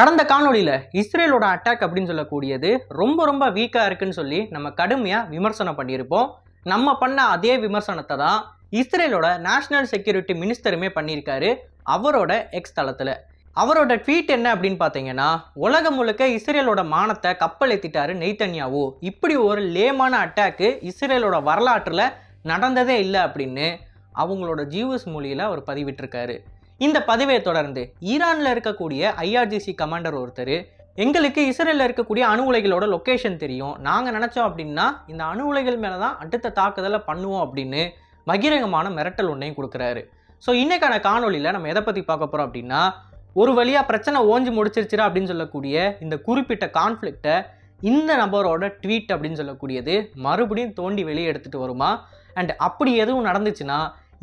கடந்த காணொளியில் இஸ்ரேலோட அட்டாக் அப்படின்னு சொல்லக்கூடியது ரொம்ப ரொம்ப வீக்காக இருக்குன்னு சொல்லி நம்ம கடுமையாக விமர்சனம் பண்ணியிருப்போம். நம்ம பண்ண அதே விமர்சனத்தை தான் இஸ்ரேலோட நேஷனல் செக்யூரிட்டி மினிஸ்டருமே பண்ணியிருக்காரு அவரோட எக்ஸ் தளத்தில். அவரோட ட்வீட் என்ன அப்படின்னு பார்த்தீங்கன்னா உலகம் முழுக்க இஸ்ரேலோட மானத்தை கப்பல் ஏற்றிட்டாரு நெய்தன்யாவோ. இப்படி ஒரு லேமான அட்டாக்கு இஸ்ரேலோட வரலாற்றில் நடந்ததே இல்லை அப்படின்னு அவங்களோட ஜீவஸ் மொழியில் அவர் பதிவிட்டிருக்காரு. இந்த பதிவை தொடர்ந்து ஈரானில் இருக்கக்கூடிய ஐஆர்ஜிசி கமாண்டர் ஒருத்தர் எங்களுக்கு இஸ்ரேலில் இருக்கக்கூடிய அணு உலைகளோட லொக்கேஷன் தெரியும். நாங்கள் நினச்சோம் அப்படின்னா இந்த அணு உலைகள் மேலே தான் அடுத்த தாக்குதலை பண்ணுவோம் அப்படின்னு பகிரங்கமான மிரட்டல் ஒன்றையும் கொடுக்குறாரு. ஸோ இன்றைக்கான காணொளியில் நம்ம எதை பற்றி பார்க்க போகிறோம் அப்படின்னா ஒரு வழியாக பிரச்சனை ஓஞ்சி முடிச்சிருச்சிரா அப்படின்னு சொல்லக்கூடிய இந்த குறிப்பிட்ட கான்ஃப்ளிக்டை இந்த நபரோட ட்வீட் அப்படின்னு சொல்லக்கூடியது மறுபடியும் தோண்டி வெளியே எடுத்துகிட்டு வருமா? அண்ட் அப்படி எதுவும் நடந்துச்சுன்னா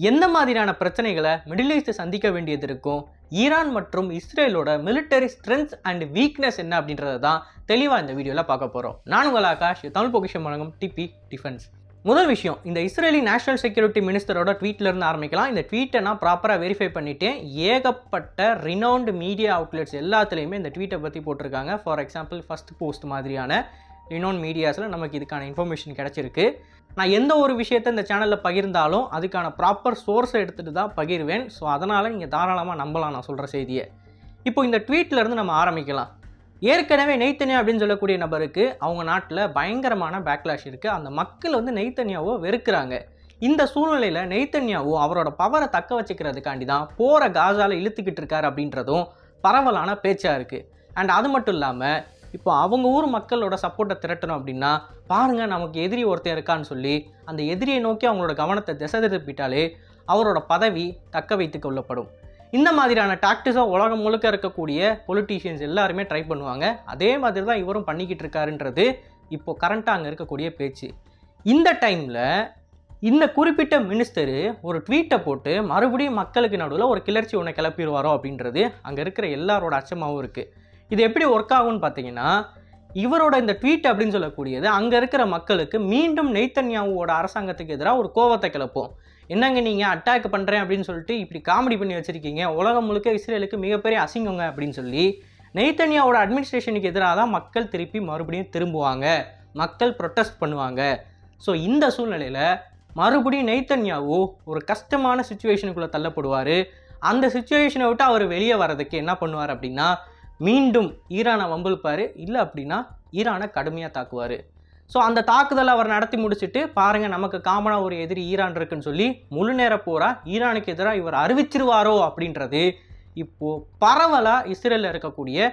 எந்த மாதிரியான பிரச்சனைகளை மிடில் ஈஸ்ட் சந்திக்க வேண்டியது இருக்கும்? ஈரான் மற்றும் இஸ்ரேலோட மிலிட்டரி ஸ்ட்ரென்த் அண்ட் வீக்னஸ் என்ன அப்படின்றத தான் தெளிவாக இந்த வீடியோவில் பார்க்க போகிறோம் நான் உங்கள் ஆகாஷ் தமிழ் பொக்கிஷம் வழங்கும் டிபி டிஃபென்ஸ். முதல் விஷயம் இந்த இஸ்ரேலி நேஷனல் செக்யூரிட்டி மினிஸ்டரோட ட்வீட்ல இருந்து ஆரம்பிக்கலாம். இந்த ட்வீட்டை நான் ப்ராப்பராக வெரிஃபை பண்ணிட்டேன். ஏகப்பட்ட ரினவுண்ட் மீடியா அவுட்லெட்ஸ் எல்லாத்துலேயுமே இந்த ட்வீட்டை பற்றி போட்டிருக்காங்க. ஃபார் எக்ஸாம்பிள் ஃபஸ்ட் போஸ்ட் மாதிரியான ரினோன் மீடியாஸில் நமக்கு இதுக்கான இன்ஃபர்மேஷன் கிடச்சிருக்கு. நான் எந்த ஒரு விஷயத்தை இந்த சேனலில் பகிர்ந்தாலும் அதுக்கான ப்ராப்பர் சோர்ஸை எடுத்துகிட்டு தான் பகிர்வேன். ஸோ அதனால் நீங்கள் தாராளமாக நம்பலாம் நான் சொல்கிற செய்தியை. இப்போ இந்த ட்வீட்லேருந்து நம்ம ஆரம்பிக்கலாம். ஏற்கனவே நெய்த்தனியா அப்படின்னு சொல்லக்கூடிய நபருக்கு அவங்க நாட்டில் பயங்கரமான பேக்லாஷ் இருக்குது அந்த மக்கள் வந்து நெய்த்தனியாவோ வெறுக்கிறாங்க. இந்த சூழ்நிலையில் நெய்த்தன்யாவோ அவரோட பவரை தக்க வச்சுக்கிறதுக்காண்டி தான் போகிற காசால இழுத்துக்கிட்டு இருக்காரு அப்படின்றதும் பரவலான பேச்சாக இருக்குது அண்ட் அது மட்டும் இல்லாமல் இப்போ அவங்க ஊர் மக்களோட சப்போர்ட்டை திரட்டணும் அப்படின்னா பாருங்க நமக்கு எதிரி ஒருத்தன் இருக்கான்னு சொல்லி அந்த எதிரியை நோக்கி அவங்களோட கவனத்தை திசை திருப்பிட்டாலே அவரோட பதவி தக்க வைத்து கொள்ளப்படும். இந்த மாதிரியான டாக்டிஸை உலகம் முழுக்க இருக்கக்கூடிய பொலிட்டீஷியன்ஸ் எல்லாருமே ட்ரை பண்ணுவாங்க. அதே மாதிரி தான் இவரும் பண்ணிக்கிட்டு இருக்காருன்றது இப்போது கரண்ட்டாக அங்கே இருக்கக்கூடிய பேச்சு. இந்த டைமில் இந்த குறிப்பிட்ட மினிஸ்டரு ஒரு ட்வீட்டை போட்டு மறுபடியும் மக்களுக்கு நடுவில் ஒரு கிளர்ச்சி ஒன்று கிளப்பிடுவாரோ அப்படின்றது அங்கே இருக்கிற எல்லாரோட அச்சமாகவும் இருக்குது இது எப்படி ஒர்க் ஆகும்னு பார்த்தீங்கன்னா இவரோட இந்த ட்வீட் அப்படின்னு சொல்லக்கூடியது அங்கே இருக்கிற மக்களுக்கு மீண்டும் நெய்தன்யாவோட அரசாங்கத்துக்கு எதிராக ஒரு கோவத்தை கிளப்போம். என்னங்க நீங்கள் அட்டாக் பண்ணுறேன் அப்படின்னு சொல்லிட்டு இப்படி காமெடி பண்ணி வச்சுருக்கீங்க உலகம் முழுக்க இஸ்ரேலுக்கு மிகப்பெரிய அசிங்கங்க அப்படின்னு சொல்லி நெய்தன்யாவோட அட்மினிஸ்ட்ரேஷனுக்கு எதிராக தான் மக்கள் திருப்பி மறுபடியும் திரும்புவாங்க. மக்கள் ப்ரொட்டஸ்ட் பண்ணுவாங்க. ஸோ இந்த சூழ்நிலையில் மறுபடியும் நெய்த்தன்யாவோ ஒரு கஷ்டமான சுச்சுவேஷனுக்குள்ளே தள்ளப்படுவார். அந்த சுச்சுவேஷனை விட்டு அவர் வெளியே வர்றதுக்கு என்ன பண்ணுவார் அப்படின்னா மீண்டும் ஈரானை வம்பிழுப்பார். இல்லை அப்படின்னா ஈரானை கடுமையாக தாக்குவார். ஸோ அந்த தாக்குதலை அவர் நடத்தி முடிச்சுட்டு பாருங்கள் நமக்கு காமனாக ஒரு எதிரி ஈரான் இருக்குன்னு சொல்லி முழு நேர போரா ஈரானுக்கு எதிராக இவர் அறிவிச்சிருவாரோ அப்படின்றது இப்போது பரவலாக இஸ்ரேலில் இருக்கக்கூடிய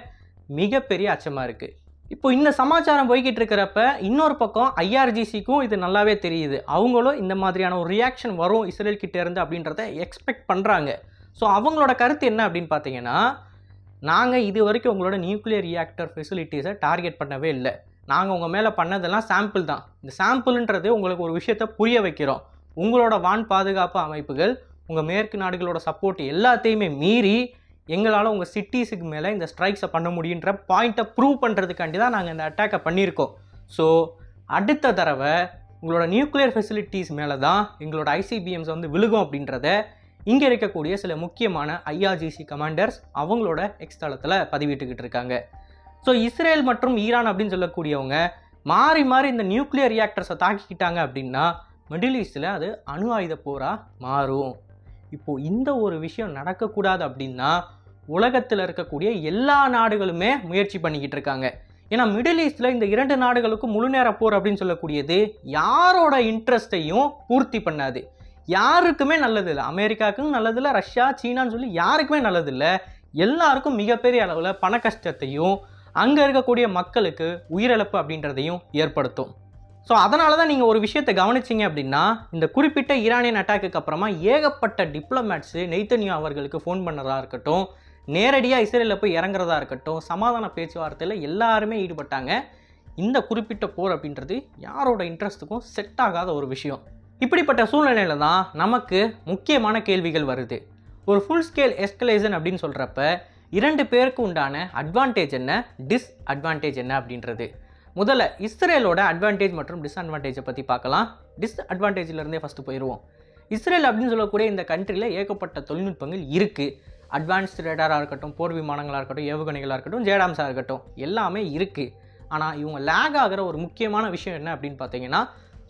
மிகப்பெரிய அச்சமாக இருக்குது இப்போ இந்த சமாச்சாரம் போய்கிட்டு இருக்கிறப்ப இன்னொரு பக்கம் ஐஆர்ஜிசிக்கும் இது நல்லாவே தெரியுது. அவங்களும் இந்த மாதிரியான ஒரு ரியாக்ஷன் வரும் இஸ்ரேல் கிட்டேருந்து அப்படின்றத எக்ஸ்பெக்ட் பண்ணுறாங்க ஸோ அவங்களோட கருத்து என்ன அப்படின்னு பார்த்தீங்கன்னா நாங்கள் இது வரைக்கும் உங்களோட நியூக்ளியர் ரியாக்டர் ஃபெசிலிட்டிஸை டார்கெட் பண்ணவே இல்லை. நாங்கள் உங்கள் மேலே பண்ணதெல்லாம் சாம்பிள் தான். இந்த சாம்பிள்ன்றது உங்களுக்கு ஒரு விஷயத்தை புரிய வைக்கிறோம். உங்களோட வான் பாதுகாப்பு அமைப்புகள் உங்கள் மேற்கு நாடுகளோட சப்போர்ட் எல்லாத்தையுமே மீறி எங்களால் உங்கள் சிட்டிஸுக்கு மேலே இந்த ஸ்ட்ரைக்ஸை பண்ண முடியுன்ற பாயிண்ட்டை ப்ரூவ் பண்ணுறதுக்காண்டி தான் நாங்கள் இந்த அட்டாக்கை பண்ணியிருக்கோம். ஸோ அடுத்த தடவை உங்களோட நியூக்ளியர் ஃபெசிலிட்டிஸ் மேலே தான் எங்களோட ஐசிபிஎம்ஸ் வந்து விழுகும் அப்படின்றத இங்கே இருக்கக்கூடிய சில முக்கியமான ஐஆர்ஜிசி கமாண்டர்ஸ் அவங்களோட எக்ஸ் தளத்தில் பதிவிட்டுக்கிட்டு இருக்காங்க. ஸோ இஸ்ரேல் மற்றும் ஈரான் அப்படின்னு சொல்லக்கூடியவங்க மாறி மாறி இந்த நியூக்ளியர் ரியாக்டர்ஸை தாக்கிக்கிட்டாங்க அப்படின்னா மிடில் ஈஸ்டில் அது அணு ஆயுத போராக மாறும். இப்போது இந்த ஒரு விஷயம் நடக்கக்கூடாது அப்படின்னா உலகத்தில் இருக்கக்கூடிய எல்லா நாடுகளுமே முயற்சி பண்ணிக்கிட்டு இருக்காங்க. ஏன்னா மிடில் ஈஸ்டில் இந்த இரண்டு நாடுகளுக்கும் முழு நேர போர் அப்படின்னு சொல்லக்கூடியது யாரோட இன்ட்ரெஸ்ட்டையும் பூர்த்தி பண்ணாது. யாருக்குமே நல்லது இல்லை அமெரிக்காவுக்கும் நல்லதில்லை ரஷ்யா சீனான்னு சொல்லி யாருக்குமே நல்லதில்லை. எல்லாருக்கும் மிகப்பெரிய அளவில் பண கஷ்டத்தையும் அங்கே இருக்கக்கூடிய மக்களுக்கு உயிரிழப்பு அப்படின்றதையும் ஏற்படுத்தும். ஸோ அதனால தான் நீங்கள் ஒரு விஷயத்தை கவனிச்சிங்க அப்படின்னா இந்த குறிப்பிட்ட ஈரானியன் அட்டாக்குக்கு அப்புறமா ஏகப்பட்ட டிப்ளமேட்ஸு நெய்தன்யா அவர்களுக்கு ஃபோன் பண்ணுறதா இருக்கட்டும் நேரடியாக இஸ்ரேலில் போய் இறங்குறதா இருக்கட்டும் சமாதான பேச்சுவார்த்தையில் எல்லாருமே ஈடுபட்டாங்க. இந்த குறிப்பிட்ட போர் அப்படின்றது யாரோட இன்ட்ரெஸ்ட்டுக்கும் செட் ஆகாத ஒரு விஷயம். இப்படிப்பட்ட சூழ்நிலையில தான் நமக்கு முக்கியமான கேள்விகள் வருது. ஒரு ஃபுல் ஸ்கேல் எஸ்கலேஷன் அப்படின்னு சொல்கிறப்ப இரண்டு பேருக்கு உண்டான அட்வான்டேஜ் என்ன? டிஸ்அட்வான்டேஜ் என்ன அப்படின்றது. முதல்ல இஸ்ரேலோட அட்வான்டேஜ் மற்றும் டிஸ்அட்வான்டேஜை பற்றி பார்க்கலாம். டிஸ்அட்வான்டேஜ்லேருந்தே ஃபஸ்ட்டு போயிடுவோம் இஸ்ரேல் அப்படின்னு சொல்லக்கூடிய இந்த கண்ட்ரியில் ஏகப்பட்ட தொழில்நுட்பங்கள் இருக்குது அட்வான்ஸ்டு ரேடாராக இருக்கட்டும் போர் விமானங்களாக இருக்கட்டும் ஏவுகணைகளாக இருக்கட்டும் ஜேடாம்ஸாக இருக்கட்டும் எல்லாமே இருக்குது ஆனால் இவங்க லேக் ஆகிற ஒரு முக்கியமான விஷயம் என்ன அப்படின்னு பார்த்தீங்கன்னா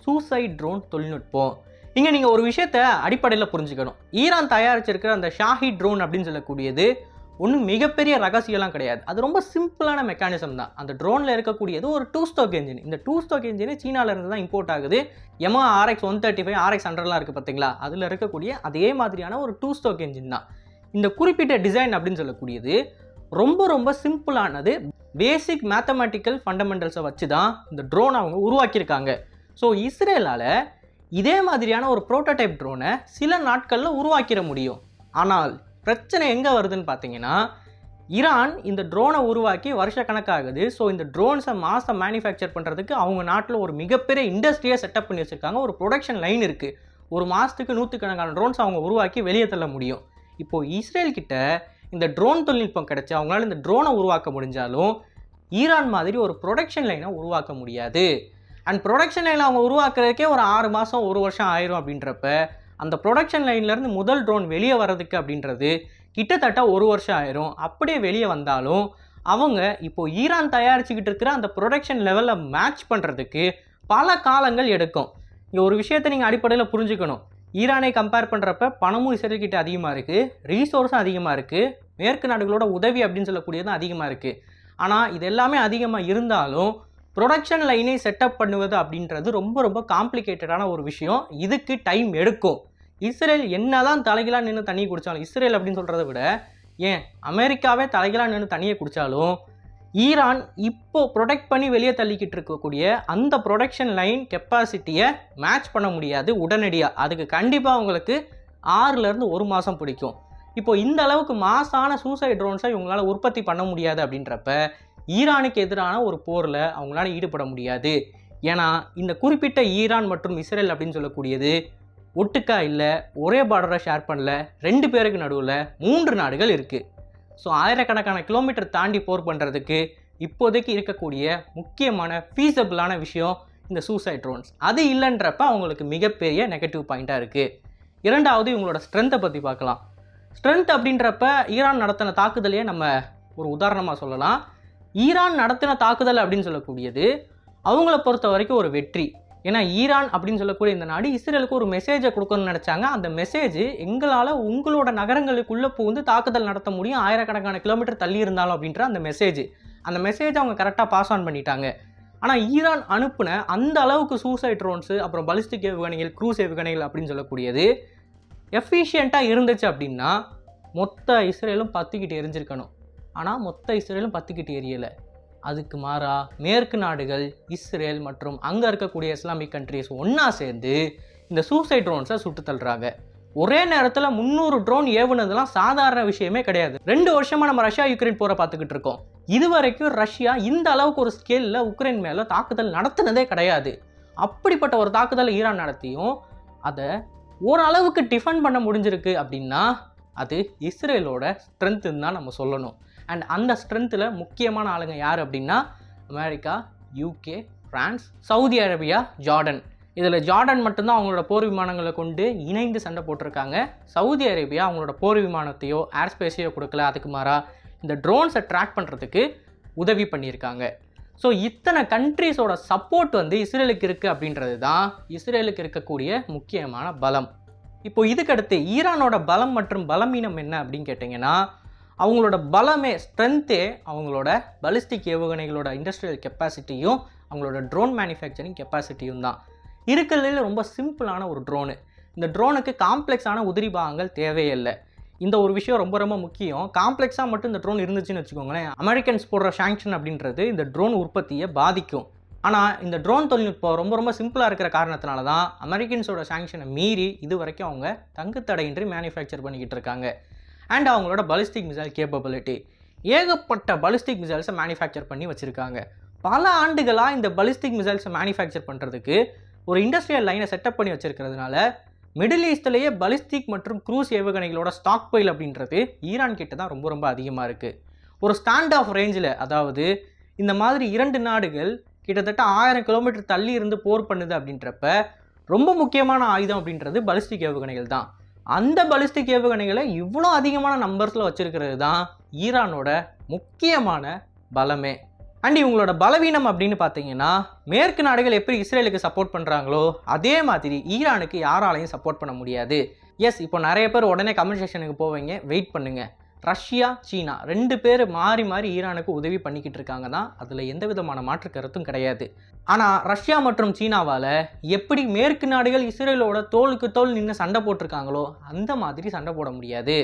சூசைட் ட்ரோன் தொழில்நுட்பம். இங்கே நீங்கள் ஒரு விஷயத்த அடிப்படையில் புரிஞ்சுக்கணும். ஈரான் தயாரிச்சிருக்கிற அந்த ஷாஹி ட்ரோன் அப்படின்னு சொல்லக்கூடியது ஒன்றும் மிகப்பெரிய ரகசியம்லாம் கிடையாது. அது ரொம்ப சிம்பிளான மெக்கானிசம் தான். அந்த ட்ரோனில் இருக்கக்கூடியது ஒரு டூ ஸ்டோக் என்ஜின் இந்த டூ ஸ்டோக் என்ஜின் சீனாவிலேருந்து தான் இம்போர்ட் ஆகுது. எம்ஆ RX one thirty five RX ஹண்ட்ரட்லாம் இருக்குது பார்த்தீங்களா? அதில் இருக்கக்கூடிய அதே மாதிரியான ஒரு டூ ஸ்டோக் என்ஜின் தான். இந்த குறிப்பிட்ட டிசைன் அப்படின்னு சொல்லக்கூடியது ரொம்ப ரொம்ப சிம்பிளானது பேசிக் மேத்தமெட்டிக்கல் ஃபண்டமெண்டல்ஸை வச்சு தான் இந்த ட்ரோன் அவங்க உருவாக்கியிருக்காங்க. ஸோ இஸ்ரேலால் இதே மாதிரியான ஒரு ப்ரோட்டோடைப் ட்ரோனை சில நாட்களில் உருவாக்கிட முடியும். ஆனால் பிரச்சனை எங்கே வருதுன்னு பார்த்தீங்கன்னா ஈரான் இந்த ட்ரோனை உருவாக்கி வருஷக்கணக்காகுது. ஸோ இந்த ட்ரோன்ஸை மாதம் மேனுஃபேக்சர் பண்ணுறதுக்கு அவங்க நாட்டில் ஒரு மிகப்பெரிய இண்டஸ்ட்ரியை செட்டப் பண்ணி வச்சுருக்காங்க. ஒரு ப்ரொடக்ஷன் லைன் இருக்குது ஒரு மாதத்துக்கு நூற்றுக்கணக்கான ட்ரோன்ஸ் அவங்க உருவாக்கி வெளியே தள்ள முடியும். இப்போது இஸ்ரேல் கிட்ட இந்த ட்ரோன் தொழில்நுட்பம் கிடச்சி அவங்களால இந்த ட்ரோனை உருவாக்க முடிஞ்சாலும் ஈரான் மாதிரி ஒரு ப்ரொடக்ஷன் லைனை உருவாக்க முடியாது. அண்ட் ப்ரொடக்ஷன் லைனில் அவங்க உருவாக்குறதுக்கே ஒரு ஆறு மாதம் ஒரு வருஷம் ஆயிரும் அப்படின்றப்ப அந்த ப்ரொடக்ஷன் லைன்லேருந்து முதல் ட்ரோன் வெளியே வர்றதுக்கு அப்படின்றது கிட்டத்தட்ட ஒரு வருஷம் ஆயிரும். அப்படியே வெளியே வந்தாலும் அவங்க இப்போ ஈரான் தயாரிச்சுக்கிட்டு இருக்கிற அந்த ப்ரொடக்ஷன் லெவலில் மேட்ச் பண்ணுறதுக்கு பல காலங்கள் எடுக்கும். இங்கே ஒரு விஷயத்தை நீங்கள் அடிப்படையில் புரிஞ்சுக்கணும். ஈரானை கம்பேர் பண்ணுறப்ப பணமும் இஸ்ரேல் அதிகமாக இருக்குது ரீசோர்ஸும் அதிகமாக இருக்குது மேற்கு நாடுகளோட உதவி அப்படின்னு சொல்லக்கூடியதும் அதிகமாக இருக்குது ஆனால் இது எல்லாமே அதிகமாக இருந்தாலும் ப்ரொடக்ஷன் லைனை செட்டப் பண்ணுவது அப்படின்றது ரொம்ப ரொம்ப காம்ப்ளிகேட்டடான ஒரு விஷயம். இதுக்கு டைம் எடுக்கும். இஸ்ரேல் என்னதான் தலைகளாக நின்று தண்ணியை குடித்தாலும் இஸ்ரேல் அப்படின்னு சொல்கிறத விட ஏன்? அமெரிக்காவே தலைகளாக நின்று தண்ணியை குடித்தாலும் ஈரான் இப்போ ப்ரொடெக்ட் பண்ணி வெளியே தள்ளிக்கிட்டு இருக்கக்கூடிய அந்த ப்ரொடக்ஷன் லைன் கெப்பாசிட்டியை மேட்ச் பண்ண முடியாது உடனடியாக அதுக்கு கண்டிப்பாக உங்களுக்கு ஆறுலேருந்து ஒரு மாதம் பிடிக்கும். இப்போ இந்த அளவுக்கு மாசான சூசைட் ட்ரோன்ஸை இவங்களால் உற்பத்தி பண்ண முடியாது அப்படின்றப்ப ஈரானுக்கு எதிரான ஒரு போரில் அவங்களால ஈடுபட முடியாது. ஏன்னா இந்த குறிப்பிட்ட ஈரான் மற்றும் இஸ்ரேல் அப்படின்னு சொல்லக்கூடியது ஒட்டுக்கா இல்லை ஒரே பார்டரை ஷேர் பண்ணல ரெண்டு பேருக்கு நடுவில் மூன்று நாடுகள் இருக்குது ஸோ ஆயிரக்கணக்கான கிலோமீட்டர் தாண்டி போர் பண்ணுறதுக்கு இப்போதைக்கு இருக்கக்கூடிய முக்கியமான ஃபீஸபிளான விஷயம் இந்த சூசைட் ட்ரோன்ஸ் அது இல்லைன்றப்ப அவங்களுக்கு மிகப்பெரிய நெகட்டிவ் பாயிண்ட்டாக இருக்குது இரண்டாவது இவங்களோட ஸ்ட்ரென்த்தை பற்றி பார்க்கலாம். ஸ்ட்ரென்த் அப்படின்றப்ப ஈரான் நடத்தின தாக்குதலையே நம்ம ஒரு உதாரணமாக சொல்லலாம். ஈரான் நடத்தின தாக்குதல் அப்படின்னு சொல்லக்கூடியது அவங்கள பொறுத்த வரைக்கும் ஒரு வெற்றி. ஏன்னா ஈரான் அப்படின்னு சொல்லக்கூடிய இந்த நாடு இஸ்ரேலுக்கு ஒரு மெசேஜை கொடுக்கணும்னு நினச்சாங்க. அந்த மெசேஜ் எங்களால் உங்களோட நகரங்களுக்குள்ளே புகுந்து தாக்குதல் நடத்த முடியும். ஆயிரக்கணக்கான கிலோமீட்டர் தள்ளி இருந்தாலும் அப்படின்ற அந்த மெசேஜ் அந்த மெசேஜ் அவங்க கரெக்டாக பாஸ் ஆன் பண்ணிட்டாங்க. ஆனால் ஈரான் அனுப்புன அந்த அளவுக்கு சூசைட் ட்ரோன்ஸு அப்புறம் பலிஸ்டிக் ஏவுகணைகள் க்ரூஸ் ஏவுகணைகள் அப்படின்னு சொல்லக்கூடியது எஃபிஷியண்ட்டாக இருந்துச்சு அப்படின்னா மொத்த இஸ்ரேலும் பற்றிக்கிட்டு எரிஞ்சிருக்கணும். ஆனால் மொத்த இஸ்ரேலும் பற்றிக்கிட்டு எரியலை. அதுக்கு மாறா மேற்கு நாடுகள் இஸ்ரேல் மற்றும் அங்கே இருக்கக்கூடிய இஸ்லாமிக் கண்ட்ரிஸ் ஒன்றா சேர்ந்து இந்த சூசைட் ட்ரோன்ஸை சுட்டு தள்ளுறாங்க. ஒரே நேரத்தில் முந்நூறு ட்ரோன் ஏவுனதுலாம் சாதாரண விஷயமே கிடையாது. ரெண்டு வருஷமாக நம்ம ரஷ்யா யுக்ரைன் போரை பார்த்துக்கிட்டு இருக்கோம். இது வரைக்கும் ரஷ்யா இந்த அளவுக்கு ஒரு ஸ்கேலில் உக்ரைன் மேலே தாக்குதல் நடத்துனதே கிடையாது. அப்படிப்பட்ட ஒரு தாக்குதலை ஈரான் நடத்தியும் அதை ஓரளவுக்கு டிஃபெண்ட் பண்ண முடிஞ்சிருக்கு அப்படின்னா அது இஸ்ரேலோட ஸ்ட்ரென்த்துன்னு தான் நம்ம சொல்லணும். அண்ட் அந்த ஸ்ட்ரென்த்தில் முக்கியமான ஆளுங்க யார் அப்படின்னா America UK France Saudi Arabia Jordan இதில் ஜார்டன் மட்டும்தான் அவங்களோட போர் விமானங்களை கொண்டு இணைந்து சண்டை போட்டிருக்காங்க. சவுதி அரேபியா அவங்களோட போர் விமானத்தையோ ஏர் ஸ்பேஸையோ கொடுக்கல. அதுக்கு மாறாக இந்த ட்ரோன்ஸை ட்ராக் பண்ணுறதுக்கு உதவி பண்ணியிருக்காங்க. ஸோ இத்தனை கண்ட்ரீஸோட சப்போர்ட் வந்து இஸ்ரேலுக்கு இருக்குது அப்படின்றது தான் இஸ்ரேலுக்கு இருக்கக்கூடிய முக்கியமான பலம். இப்போ இதுக்கடுத்து ஈரானோட பலம் மற்றும் பலமீனம் என்ன அப்படின்னு கேட்டிங்கன்னா அவங்களோட பலமே ஸ்ட்ரென்த்தே அவங்களோட பலிஸ்டிக் ஏவுகணைகளோட இண்டஸ்ட்ரியல் கெப்பாசிட்டியும் அவங்களோட ட்ரோன் மேனுஃபேக்சரிங் கெப்பாசிட்டியும் தான். இருக்கிறதுல ரொம்ப சிம்பிளான ஒரு ட்ரோனு இந்த ட்ரோனுக்கு காம்ப்ளெக்ஸான உதிரி பாகங்கள் தேவையில்லை இந்த ஒரு விஷயம் ரொம்ப ரொம்ப முக்கியம். காம்ப்ளெக்ஸாக மட்டும் இந்த ட்ரோன் இருந்துச்சுன்னு வச்சுக்கோங்களேன் அமெரிக்கன்ஸ் போடுற சாங்ஷன் அப்படின்றது இந்த ட்ரோன் உற்பத்தியை பாதிக்கும். ஆனால் இந்த ட்ரோன் தொழில்நுட்பம் ரொம்ப ரொம்ப சிம்பிளாக இருக்கிற காரணத்தினால தான் அமெரிக்கன்ஸோட சாங்ஷனை மீறி இது வரைக்கும் அவங்க தங்குத்தடையின்றி மேனுஃபேக்சர் பண்ணிக்கிட்டு இருக்காங்க. அண்ட் அவங்களோட பலிஸ்டிக் மிசைல் கேப்பபிலிட்டி ஏகப்பட்ட பலிஸ்டிக் மிசைல்ஸை மேனுஃபேக்சர் பண்ணி வச்சுருக்காங்க. பல ஆண்டுகளாக இந்த பலிஸ்டிக் மிசைல்ஸை மேனுஃபேக்சர் பண்ணுறதுக்கு ஒரு இண்டஸ்ட்ரியல் லைனை செட்டப் பண்ணி வச்சுருக்கிறதுனால மிடில் ஈஸ்ட்லேயே பலிஸ்டிக் மற்றும் க்ரூஸ் ஏவுகணைகளோட ஸ்டாக் பைல் அப்படின்றது ஈரான் கிட்ட தான் ரொம்ப ரொம்ப அதிகமாக இருக்குது ஒரு ஸ்டாண்ட் ஆஃப் ரேஞ்சில் அதாவது இந்த மாதிரி இரண்டு நாடுகள் கிட்டத்தட்ட ஆயிரம் கிலோமீட்டர் தள்ளி இருந்து போர் பண்ணுது அப்படின்றப்ப ரொம்ப முக்கியமான ஆயுதம் அப்படின்றது பலிஸ்டிக் ஏவுகணைகள் தான். அந்த பலிஸ்டிக் ஏவுகணைகளை இவ்வளோ அதிகமான நம்பர்ஸில் வச்சுருக்கிறது தான் ஈரானோட முக்கியமான பலமே. அண்ட் இவங்களோட பலவீனம் அப்படின்னு பார்த்தீங்கன்னா மேற்கு நாடுகள் எப்படி இஸ்ரேலுக்கு சப்போர்ட் பண்ணுறாங்களோ அதே மாதிரி ஈரானுக்கு யாராலையும் சப்போர்ட் பண்ண முடியாது. எஸ் இப்போ நிறைய பேர் உடனே கமெண்ட் செக்ஷனுக்கு போவீங்க. வெயிட் பண்ணுங்கள் ரஷ்யா சீனா ரெண்டு பேர் மாறி மாறி ஈரானுக்கு உதவி பண்ணிக்கிட்டு இருக்காங்க தான். அதில் எந்த விதமான மாற்று கருத்தும் கிடையாது. ஆனால் ரஷ்யா மற்றும் சீனாவால் எப்படி மேற்கு நாடுகள் இஸ்ரேலோட தோலுக்கு தோல் நின்று சண்டை போட்டிருக்காங்களோ அந்த மாதிரி சண்டை போட முடியாது.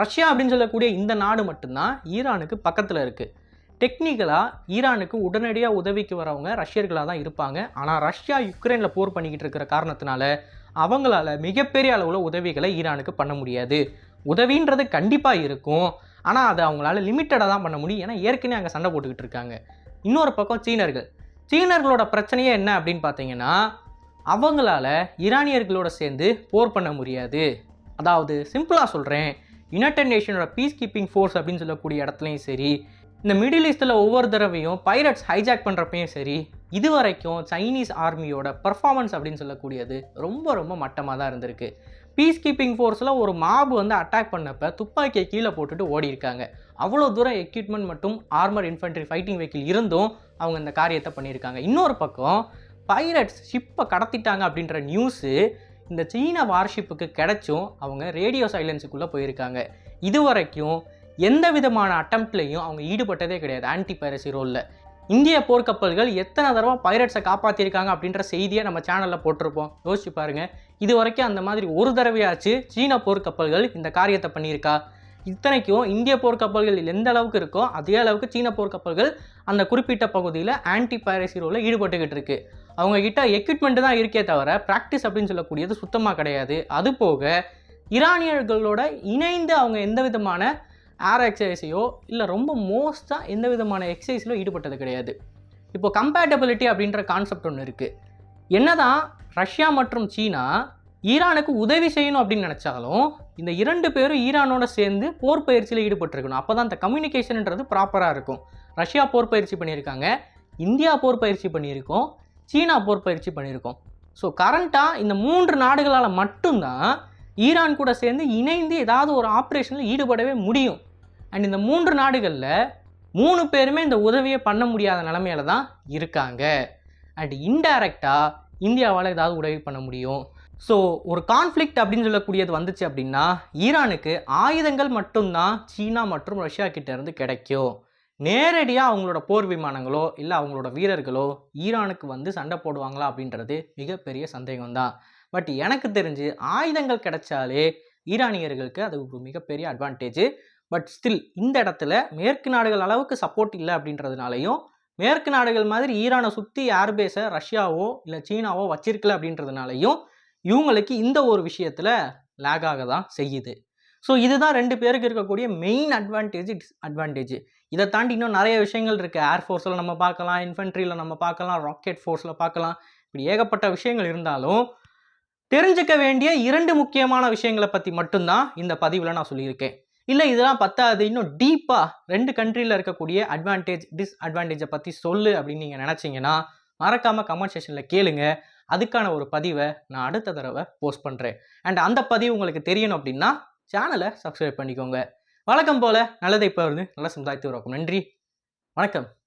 ரஷ்யா அப்படின்னு சொல்லக்கூடிய இந்த நாடு மட்டும்தான் ஈரானுக்கு பக்கத்தில் இருக்குது டெக்னிக்கலாக ஈரானுக்கு உடனடியாக உதவிக்கு வரவங்க ரஷ்யர்களாக தான் இருப்பாங்க. ஆனால் ரஷ்யா யுக்ரைனில் போர் பண்ணிக்கிட்டு இருக்கிற காரணத்தினால அவங்களால மிகப்பெரிய அளவில் உதவிகளை ஈரானுக்கு பண்ண முடியாது. உதவின்றது கண்டிப்பாக இருக்கும். ஆனால் அதை அவங்களால லிமிட்டடாக தான் பண்ண முடியும். ஏன்னா ஏற்கனவே அங்கே சண்டை போட்டுக்கிட்டு இருக்காங்க. இன்னொரு பக்கம் சீனர்கள். சீனர்களோட பிரச்சனையே என்ன அப்படின்னு பார்த்தீங்கன்னா அவங்களால ஈரானியர்களோட சேர்ந்து போர் பண்ண முடியாது. அதாவது சிம்பிளாக சொல்கிறேன் யுனைடெட் நேஷனோட பீஸ் கீப்பிங் ஃபோர்ஸ் அப்படின்னு சொல்லக்கூடிய இடத்துலையும் சரி இந்த மிடில் ஈஸ்டில் ஒவ்வொரு தடவையும் பைரட்ஸ் ஹைஜாக் பண்ணுறப்பையும் சரி இது வரைக்கும் சைனீஸ் ஆர்மியோட பர்ஃபார்மன்ஸ் அப்படின்னு சொல்லக்கூடியது ரொம்ப ரொம்ப மட்டமாக தான் இருந்திருக்கு. பீஸ் கீப்பிங் ஃபோர்ஸில் ஒரு மாபு வந்து அட்டாக் பண்ணப்ப துப்பாக்கியை கீழே போட்டுட்டு ஓடி இருக்காங்க அவ்வளோ தூரம் எக்யூப்மெண்ட் மற்றும் ஆர்மர் இன்ஃபென்ட்ரி ஃபைட்டிங் வெஹிக்கிள் இருந்தும் அவங்க இந்த காரியத்தை பண்ணியிருக்காங்க. இன்னொரு பக்கம் பைரட்ஸ் ஷிப்பை கடத்திட்டாங்க அப்படின்ற நியூஸு இந்த சீன வார்ஷிப்புக்கு கிடைச்சும் அவங்க ரேடியோ சைலன்ஸுக்குள்ளே போயிருக்காங்க. இது வரைக்கும் எந்த விதமான அட்டம்ப்ட்லையும் அவங்க ஈடுபட்டதே கிடையாது. ஆன்டி பைரசி ரோலில் இந்திய போர்க்கப்பல்கள் எத்தனை தடவை பைரட்ஸை காப்பாற்றிருக்காங்க அப்படின்ற செய்தியை நம்ம சேனலில் போட்டிருப்போம். யோசிச்சு பாருங்க. இது வரைக்கும் அந்த மாதிரி ஒரு தடவையாச்சு சீன போர்க்கப்பல்கள் இந்த காரியத்தை பண்ணியிருக்கா? இத்தனைக்கும் இந்திய போர்க்கப்பல்கள் எந்த அளவுக்கு இருக்கோ அதே அளவுக்கு சீன போர்க்கப்பல்கள் அந்த குறிப்பிட்ட பகுதியில் ஆன்டி பைரசி ரோலில் ஈடுபட்டுக்கிட்டு இருக்கு. அவங்க கிட்ட எக்யூப்மெண்ட் தான் இருக்கே தவிர ப்ராக்டிஸ் அப்படின்னு சொல்லக்கூடியது சுத்தமாக கிடையாது. அது போக ஈரானியர்களோட இணைந்து அவங்க எந்த விதமான ஏர் எக்ஸசைஸையோ இல்லை ரொம்ப மோஸ்ட்டாக எந்த விதமான எக்ஸசைஸிலோ ஈடுபட்டது கிடையாது. இப்போ கம்பேட்டபிலிட்டி அப்படின்ற கான்செப்ட் ஒன்று இருக்குது என்னதான் ரஷ்யா மற்றும் சீனா ஈரானுக்கு உதவி செய்யணும் அப்படின்னு நினச்சாலும் இந்த இரண்டு பேரும் ஈரானோட சேர்ந்து போர் பயிற்சியில் ஈடுபட்டிருக்கணும். அப்போ தான் இந்த கம்யூனிகேஷன்ன்றது ப்ராப்பராக இருக்கும். ரஷ்யா போர் பயிற்சி பண்ணியிருக்காங்க இந்தியா போர் பயிற்சி பண்ணியிருக்கோம் சீனா போர் பயிற்சி பண்ணியிருக்கோம். ஸோ கரண்ட்டாக இந்த மூன்று நாடுகளால் மட்டும்தான் ஈரான் கூட சேர்ந்து இணைந்து ஏதாவது ஒரு ஆப்ரேஷனில் ஈடுபடவே முடியும். அண்ட் இந்த மூன்று நாடுகளில் மூணு பேருமே இந்த உதவியை பண்ண முடியாத நிலமையில தான் இருக்காங்க. அண்ட் இன்டைரக்டாக இந்தியாவால் ஏதாவது உதவி பண்ண முடியும். ஸோ ஒரு கான்ஃப்ளிக்ட் அப்படின்னு சொல்லக்கூடியது வந்துச்சு அப்படின்னா ஈரானுக்கு ஆயுதங்கள் மட்டும்தான் சீனா மற்றும் ரஷ்யா கிட்டேருந்து கிடைக்கும். நேரடியாக அவங்களோட போர் விமானங்களோ இல்லை அவங்களோட வீரர்களோ ஈரானுக்கு வந்து சண்டை போடுவாங்களா அப்படின்றது மிகப்பெரிய சந்தேகம் தான் பட் எனக்கு தெரிஞ்சு ஆயுதங்கள் கிடைச்சாலே ஈரானியர்களுக்கு அது ஒரு மிகப்பெரிய அட்வான்டேஜ் பட் ஸ்டில் இந்த இடத்துல மேற்கு நாடுகள் அளவுக்கு சப்போர்ட் இல்லை அப்படின்றதுனாலையும் மேற்கு நாடுகள் மாதிரி ஈரானை சுற்றி ஏர்பேஸை ரஷ்யாவோ இல்லை சீனாவோ வச்சிருக்கல அப்படின்றதுனாலையும் இவங்களுக்கு இந்த ஒரு விஷயத்தில் லேகாக தான் செய்யுது. ஸோ இதுதான் ரெண்டு பேருக்கு இருக்கக்கூடிய மெயின் அட்வான்டேஜ் டிஸ் அட்வான்டேஜ் இதை தாண்டி இன்னும் நிறைய விஷயங்கள் இருக்குது ஏர்ஃபோர்ஸில் நம்ம பார்க்கலாம் இன்ஃபென்ட்ரியில் நம்ம பார்க்கலாம் ராக்கெட் ஃபோர்ஸில் பார்க்கலாம். இப்படி ஏகப்பட்ட விஷயங்கள் இருந்தாலும் தெரிஞ்சுக்க வேண்டிய இரண்டு முக்கியமான விஷயங்களை பற்றி மட்டும்தான் இந்த பதிவில் நான் சொல்லியிருக்கேன். இல்லை இதெல்லாம் பத்தாது. இன்னும் டீப்பாக ரெண்டு கண்ட்ரியில் இருக்கக்கூடிய அட்வான்டேஜ் டிஸ்அட்வான்டேஜை பற்றி சொல்லு அப்படின்னு நீங்கள் நினச்சிங்கன்னா மறக்காமல் கமெண்ட் செஷனில் கேளுங்க. அதுக்கான ஒரு பதிவை நான் அடுத்த தடவை போஸ்ட் பண்ணுறேன் அண்ட் அந்த பதிவு உங்களுக்கு தெரியணும் அப்படின்னா சேனலை சப்ஸ்கிரைப் பண்ணிக்கோங்க. வழக்கம் போல் நல்லதை இப்போ நல்ல சமுதாயத்து உருவாக்கும். நன்றி. வணக்கம்.